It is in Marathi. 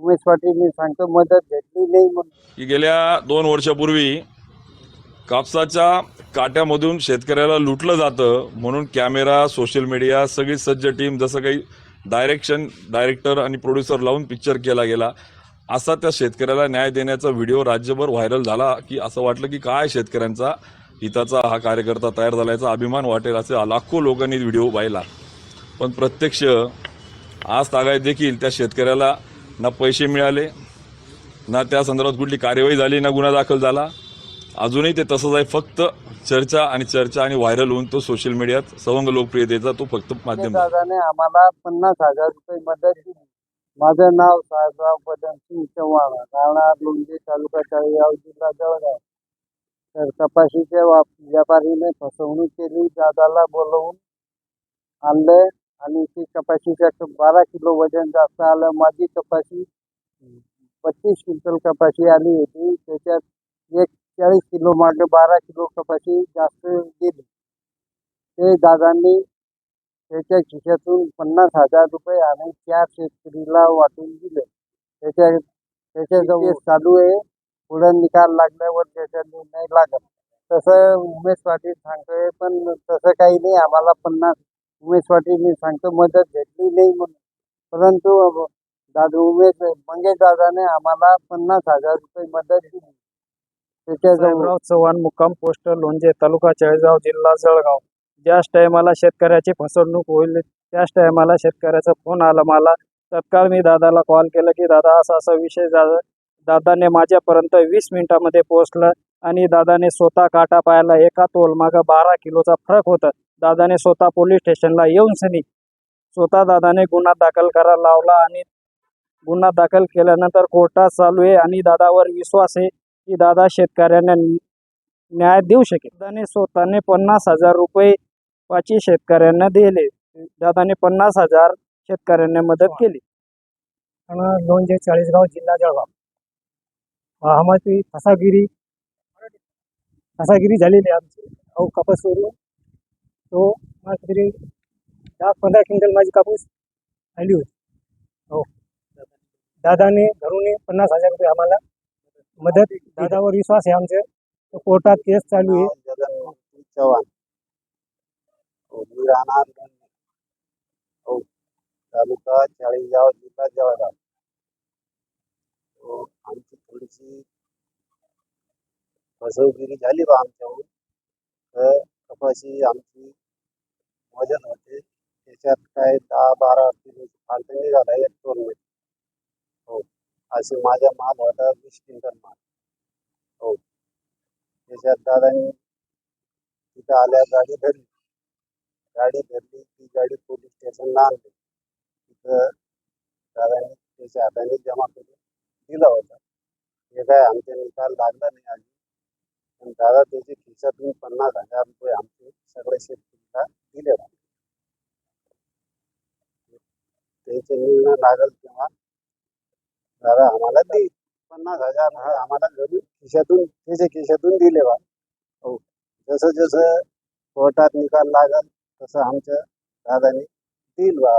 उमेश पाटील सांगतो मदत भेटली नाही म्हणून. की गेल्या दोन वर्षापूर्वी कापसाच्या काट्यामधून शेतकऱ्याला लुटलं जातं म्हणून कॅमेरा सोशल मीडिया सगळी सज्ज टीम जसं काही डायरेक्शन डायरेक्टर आणि प्रोड्युसर लावून पिक्चर केला गेला असा त्या शेतकऱ्याला न्याय देण्याचा व्हिडिओ राज्यभर व्हायरल झाला की असं वाटलं की काय शेतकऱ्यांचा हिताचा हा कार्यकर्ता तयार झाल्याचा अभिमान वाटेल असे लाखो लोकांनी व्हिडिओ पाहिला. पण प्रत्यक्ष आज तागायत देखील त्या शेतकऱ्याला ना पैसे मिळाले ना त्या संदर्भात कुठली कार्यवाही झाली ना गुन्हा दाखल झाला. अजूनही ते तसंच आहे. फक्त चर्चा आणि चर्चा आणि व्हायरल होऊन तो सोशल मीडियात सवंग लोकप्रियतेचा तो फक्त माध्यम दादाने आम्हाला पन्नास हजार रुपये मदत दिली. माझं नाव साहेबराव बदनसिंग चव्हाण राहणार लोंढे तालुका चाळीगाव जिल्हा जळगाव. तर कपाशीच्या व्यापारीने फसवणूक केली. दादाला बोलवून आणलं. आणि ती कपाशीच्या बारा किलो वजन जास्त आलं माझी कपाशी पस्तीस क्विंटल कपाशी आली होती. त्याच्यात एक चाळीस किलो मागे बारा किलो कपाशी जास्त गेली. ते दादांनी त्याच्या खिशातून पन्नास हजार रुपये आणि चार शेतकरीला वाटून दिले. त्याच्या त्याच्याजवळ चालू आहे. पुढे निकाल लागल्यावर त्याचा निर्णय लागत तसं उमेश पाटील सांगतोय पण तसं काही नाही. आम्हाला पन्नास उमेश पाटील मी सांगतो मदत भेटली नाही म्हणून. परंतु दादा उमेश मंगेश दादाने आम्हाला पन्नास हजार रुपये मदत दिली. त्याच्याजवळ चव्हाण मुक्काम पोस्ट लोणजे तालुका चाळीसगाव जिल्हा जळगाव. ज्याच टायमाला शेतकऱ्याची फसवणूक होईल त्याच टायमाला शेतकऱ्याचा फोन आला मला. तत्काळ मी दादाला कॉल केला की दादा असा असा विषय झाला. दादाने माझ्यापर्यंत वीस मिनिटामध्ये पोहोचलं. आणि दादाने स्वतः काटा पायाला एका तोल मागं बारा किलोचा फरक होता. दादाने स्वतः पोलीस स्टेशनला येऊन सनी स्वतः दादाने गुन्हा दाखल करायला लावला आणि गुन्हा दाखल केल्यानंतर कोर्टात चालू आहे आणि दादावर विश्वास आहे की दादा शेतकऱ्यांना न्याय देऊ शकेल. दादाने स्वतःने पन्नास हजार रुपये पाचशे शेतकऱ्यांना दिले. दादाने पन्नास हजार शेतकऱ्यांना मदत केली. आणि लोणजे चाळीसगाव जिल्हा जळगाव. आम्हाला फसागिरी फसागिरी झालेली आहे आमची. अहो कापूस सोडून तो तरी दहा पंधरा क्विंटल माझी कापूस आली होती. हो. दादाने घरून पन्नास हजार रुपये आम्हाला मदत दादावर विश्वास आहे आमचे. तो कोर्टात केस चालू आहे. चव्हाण. हो, राहणार हो, तालुका चाळीसगाव जिल्हा जळगाव. हो आमची थोडीशी फसवगिरी झाली बा आमच्याहून. तर कपाशी आमची वजन होते. त्याच्यात काय दहा बारा किलोची फाल्ट निघाला एक टोलमध्ये हो. असे माझा माल होता वीस क्विंटल माल. हो. त्याच्यात दादांनी तिथं आल्या गाडी धरली. गाडी धरली ती गाडी पोलीस स्टेशनला आणली. तिथं दादांनी त्याच्या हाताने जमा करून दिला होता. हे काय आमच्या निकाल लागला नाही आधी दादा त्याचे खिशातून पन्नास हजार रुपये आमचे सगळे शेतकऱ्याला दिले त्यांचे निर्णय लागल तेव्हा. दादा आम्हाला देईल पन्नास हजार आम्हाला घरी खिशातून त्याच्या खिशातून दिले बा. हो. जसं जसं कोर्टात निकाल लागल तसं आमच्या दादाने देईल बा.